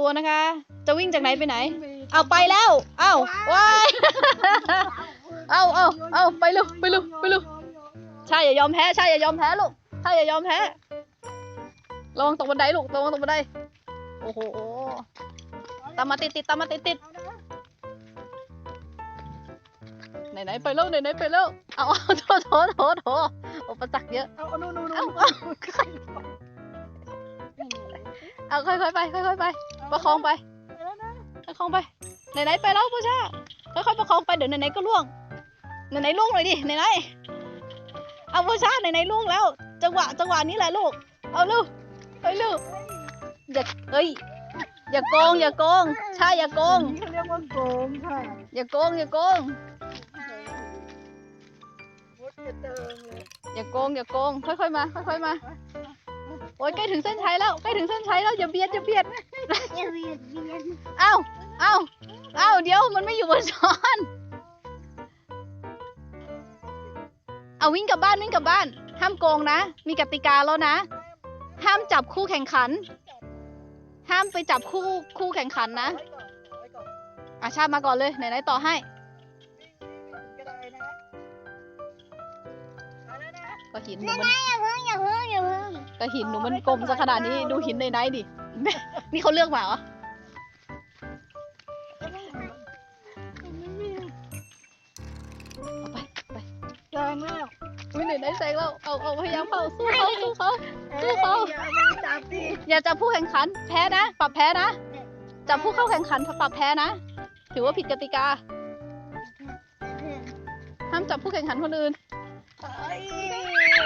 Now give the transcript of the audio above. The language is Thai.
ตัวนะคะ จะวิ่งจากไหนไปไหน เอาไปแล้วเอาว้ายเอาเอาเอาไปเร็วไปเร็วไปเร็วใช่อย่ายอมแพ้ใช่อย่ายอมแพ้ลูกใช่อย่ายอมแพ้ระวังตกบันไดลูกระวังตกบันไดโอ้โหตามมาติดติดตามมาติดติดไหนไหนๆไปแล้วไหนไหนๆไปแล้วเอาเอาโถโถโถโถอุปสรรคเยอะเอาเอานู่นนู่นเอานู่น เอาเอาค่อยๆไปค่อยๆไป ประคองไปไปแล้วนะประคองไปไหนๆไปแล้วพ่อชาค่อยๆประคองไปเดี๋ยวไหนๆก็ล่วงไหนๆล่วงหน่อยดิไหนๆเอาพ่อชาไหนๆล่วงแล้ว จังหวะจังหวะนี้แหละลูกเอาลูกไปลูกอย่าเอ้ยอย่าโกงอย่าโกงใช่อย่าโกงเขาเรียกว่าโกงค่ะอย่าโกงอย่าโกงมดกระเติงเลยอย่าโกงอย่าโกงค่อยๆมาค่อยๆมา โอ้ยใกล้ถึงเส้นชัยแล้วใกล้ถึงเส้นชัยแล้วอย่าเบียดอย่าเบียดอย่าเบียดเบียนเอ้าเอ้าเอ้าเดี๋ยวมันไม่อยู่บนช้อน เอาวิ่งกลับบ้านวิ่งกลับบ้าน ห้ามโกงนะ มีกติกาแล้วนะ ห้ามจับคู่แข่งขัน ห้ามไปจับคู่คู่แข่งขันนะไว้ก่อนไว้ก่อนอาชาติมาก่อนเลยไหนๆต่อให้ ก็หินหนูมันอย่าเพิ่งอย่าเพิ่งอย่าเพิ่งก็หินหนูมันกลมซะขนาดนี้ดูหินในไหนดิ นี่เขาเลือกมาเหรอเอาไปไปแซงแล้วอุ้ยไหนๆแซงแล้วเอาเอาพยายามเข้าสู้เขาสู้เขาสู้เขาอย่ามาจับดิอย่าจับผู้แข่งขัน แพ้นะปรับแพ้นะจับผู้เข้าแข่งขันปรับแพ้นะ ถือว่าผิดกติกาห้ามจับผู้แข่งขันคนอื่น 可以